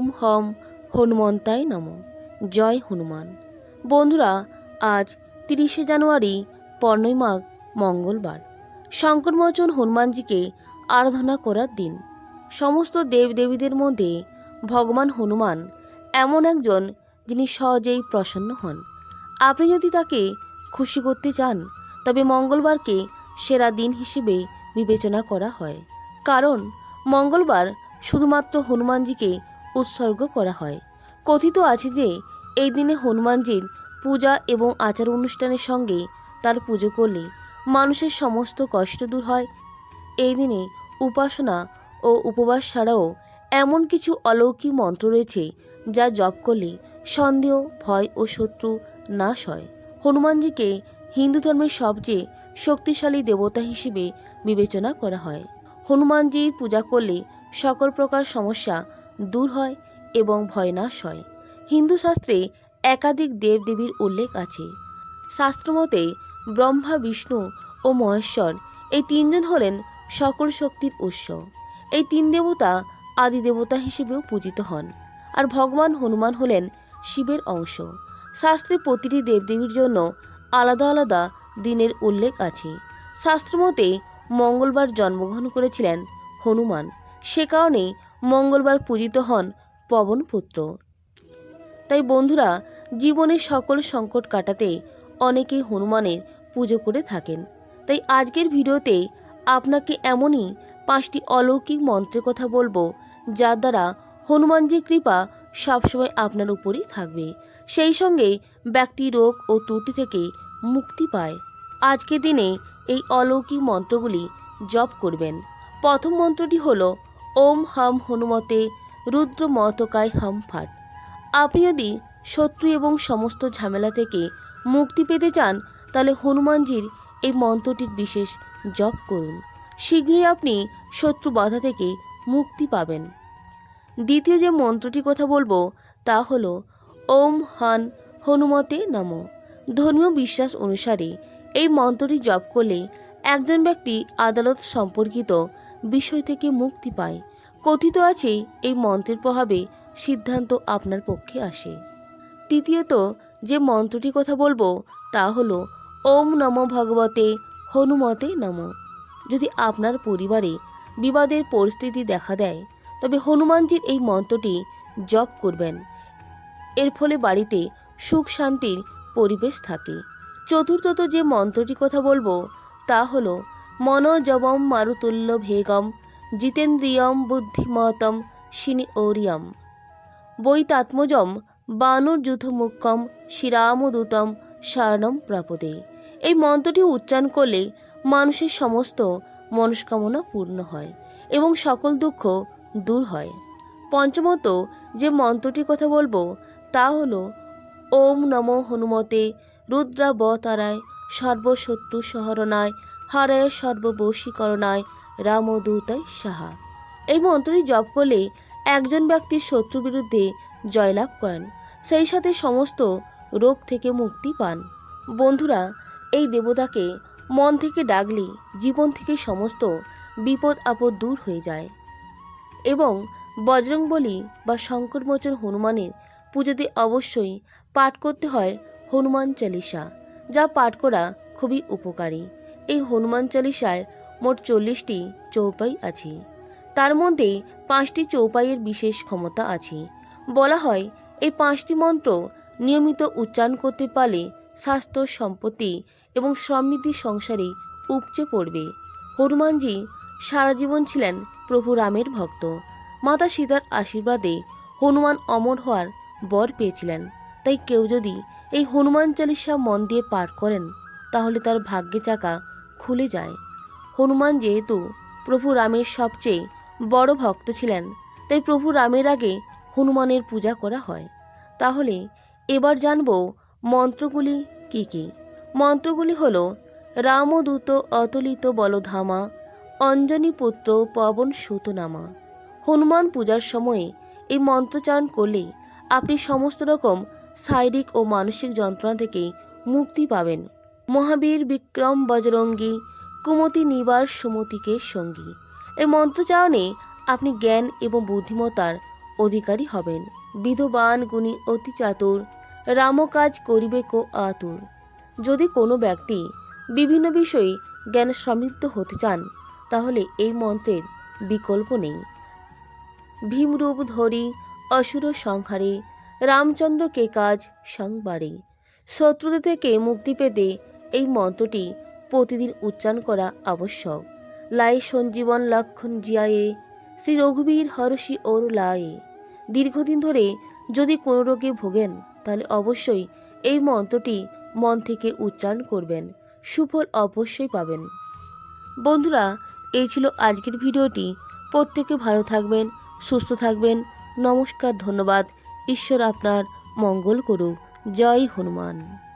ওম হম হনুমন্তায় নম। জয় হনুমান। বন্ধুরা, আজ তিরিশে জানুয়ারি পর্ণয় মাঘ মঙ্গলবার। শঙ্করমোচন হনুমানজিকে আরাধনা করার দিন। সমস্ত দেবদেবীদের মধ্যে ভগবান হনুমান এমন একজন যিনি সহজেই প্রসন্ন হন। আপনি যদি তাকে খুশি করতে চান, তবে মঙ্গলবারকে সেরা দিন হিসেবে বিবেচনা করা হয়। কারণ মঙ্গলবার শুধুমাত্র হনুমানজিকে উৎসর্গ করা হয়। কথিত আছে যে, এই দিনে হনুমানজির পূজা এবং আচার অনুষ্ঠানের সঙ্গে তার পুজো করলে মানুষের সমস্ত কষ্ট দূর হয়। এই দিনে উপাসনা ও উপবাস ছাড়াও এমন কিছু অলৌকিক মন্ত্র রয়েছে যা জপ করলে সন্দেহ, ভয় ও শত্রু নাশ হয়। হনুমানজিকে হিন্দু ধর্মের সবচেয়ে শক্তিশালী দেবতা হিসেবে বিবেচনা করা হয়। হনুমানজির পূজা করলে সকল প্রকার সমস্যা দূর হয় এবং ভয় নাশ হয়। হিন্দু শাস্ত্রে একাধিক দেবদেবীর উল্লেখ আছে। শাস্ত্রমতে ব্রহ্মা, বিষ্ণু ও মহেশ্বর এই তিনজন হলেন সকল শক্তির উৎস। এই তিন দেবতা আদি দেবতা হিসেবেও পূজিত হন আর ভগবান হনুমান হলেন শিবের অংশ। শাস্ত্রে প্রতিটি দেবদেবীর জন্য আলাদা আলাদা দিনের উল্লেখ আছে। শাস্ত্রমতে মঙ্গলবার জন্মগ্রহণ করেছিলেন হনুমান। সে কারণে মঙ্গলবার পূজিত হন পবনপুত্র। তাই বন্ধুরা জীবনের সকল সংকট কাটাতে অনেকেই হনুমানের পুজো করে থাকেন। তাই আজকের ভিডিওতে আপনাকে এমনই পাঁচটি অলৌকিক মন্ত্রের কথা বলব, যার দ্বারা হনুমানজির কৃপা সবসময় আপনার উপরই থাকবে। সেই সঙ্গে ব্যক্তি রোগ ও ত্রুটি থেকে মুক্তি পায়। আজকের দিনে এই অলৌকিক মন্ত্রগুলি জপ করবেন। প্রথম মন্ত্রটি হল ওম হাম হনুমতে রুদ্র মতকায় হাম ফাট। আপনি যদি শত্রু এবং সমস্ত ঝামেলা থেকে মুক্তি পেতে চান, তাহলে হনুমানজির এই মন্ত্রটির বিশেষ জপ করুন। শীঘ্রই আপনি শত্রু বাধা থেকে মুক্তি পাবেন। দ্বিতীয় যে মন্ত্রটির কথা বলব, তা হল, ওম হান হনুমতে নম। ধর্মীয় বিশ্বাস অনুসারে এই মন্ত্রটি জপ করলে একজন ব্যক্তি আদালত সম্পর্কিত বিষয় থেকে মুক্তি পায়। কথিত আছে এই মন্ত্রের প্রভাবে সিদ্ধান্ত আপনার পক্ষে আসে। তৃতীয়ত, যে মন্ত্রটির কথা বলব, তা হলো, ওম নম ভগবতে হনুমতে নম। যদি আপনার পরিবারে বিবাদের পরিস্থিতি দেখা দেয়, তবে হনুমানজির এই মন্ত্রটি জপ করবেন। এর ফলে বাড়িতে সুখ শান্তির পরিবেশ থাকে। চতুর্থত যে মন্ত্রটির কথা বলব, তা হলো, মনোজবম মারুতুল্য ভেগম জিতেন্দ্রিয়ম বুদ্ধিমতম শিনি ওরিয়ম বৈতাত্মজম বানুর্যুথমুক্কম শ্রীরামদূতম শরণম প্রাপদে। এই মন্ত্রটি উচ্চারণ করলে মানুষের সমস্ত মনস্কামনা পূর্ণ হয় এবং সকল দুঃখ দূর হয়। পঞ্চমত, যে মন্ত্রটির কথা বলব, তা হল, ওম নম হনুমতে রুদ্রাবতারায় সর্বশত্রু সহরণায়, হারায় সর্ববশীকরণায় রামদূতায় সাহা। এই মন্ত্রটি জপ করলে একজন ব্যক্তি শত্রুর বিরুদ্ধে জয়লাভ করেন, সেই সাথে সমস্ত রোগ থেকে মুক্তি পান। বন্ধুরা, এই দেবতাকে মন থেকে ডাকলে জীবন থেকে সমস্ত বিপদ আপদ দূর হয়ে যায় এবং বজরংবলী বা সংকটমোচন হনুমানের পুজোতে অবশ্যই পাঠ করতে হয় হনুমান চালিসা, যা পাঠ করা খুবই উপকারী। এই হনুমান চালিসায় মোট চল্লিশটি চৌপাই আছে। তার মধ্যে পাঁচটি চৌপাইয়ের বিশেষ ক্ষমতা আছে। বলা হয়, এই পাঁচটি মন্ত্র নিয়মিত উচ্চারণ করতে পারলে স্বাস্থ্য, সম্পত্তি এবং সমৃদ্ধি সংসারে উপচে পড়বে। হনুমানজি সারা জীবন ছিলেন প্রভু রামের ভক্ত। মাতা সীতার আশীর্বাদে হনুমান অমর হওয়ার বর পেয়েছিলেন। তাই কেউ যদি এই হনুমান চালিসা মন দিয়ে পাঠ করেন, তাহলে তার ভাগ্যে চাকা খুলে যায়। হনুমান যেহেতু প্রভু রামের সবচেয়ে বড় ভক্ত ছিলেন, তাই প্রভু রামের আগে হনুমানের পূজা করা হয়। তাহলে এবার জানব মন্ত্রগুলি কি কি? মন্ত্রগুলি হল, রামদূত অতলিত বলধামা, অঞ্জনী পুত্র পবন সুতনামা। হনুমান পূজার সময়ে এই মন্ত্রচারণ করলে আপনি সমস্ত রকম শারীরিক ও মানসিক যন্ত্রণা থেকে মুক্তি পাবেন। মহাবীর বিক্রম বজরঙ্গী কুমতি নিবার সুমতিকে সঙ্গী। এই মন্ত্রচারণে আপনি জ্ঞান এবং বুদ্ধিমত্তার অধিকারী হবেন। বিধবান, গুণী, অতি চাতুর রাম কাজ করিবে কো আতুর। যদি কোনো ব্যক্তি বিভিন্ন বিষয়ে জ্ঞান সমৃদ্ধ হতে চান, তাহলে এই মন্ত্রের বিকল্প নেই। ভীমরূপ ধরি, অসুর সংহারে রামচন্দ্রকে কাজ সংবারে। শত্রুদের থেকে মুক্তি পেতে এই মন্ত্রটি প্রতিদিন উচ্চারণ করা আবশ্যক। লাই সঞ্জীবন লক্ষণ জিয়ায়ে, শ্রী রঘুবীর হরষি ওর লায়ে। দীর্ঘদিন ধরে যদি কোনো রোগে ভোগেন, তাহলে অবশ্যই এই মন্ত্রটি মন থেকে উচ্চারণ করবেন। সুফল অবশ্যই পাবেন। বন্ধুরা, এই ছিল আজকের ভিডিওটি। প্রত্যেকে ভালো থাকবেন, সুস্থ থাকবেন। নমস্কার, ধন্যবাদ। ঈশ্বর আপনার মঙ্গল করুক। জয় হনুমান।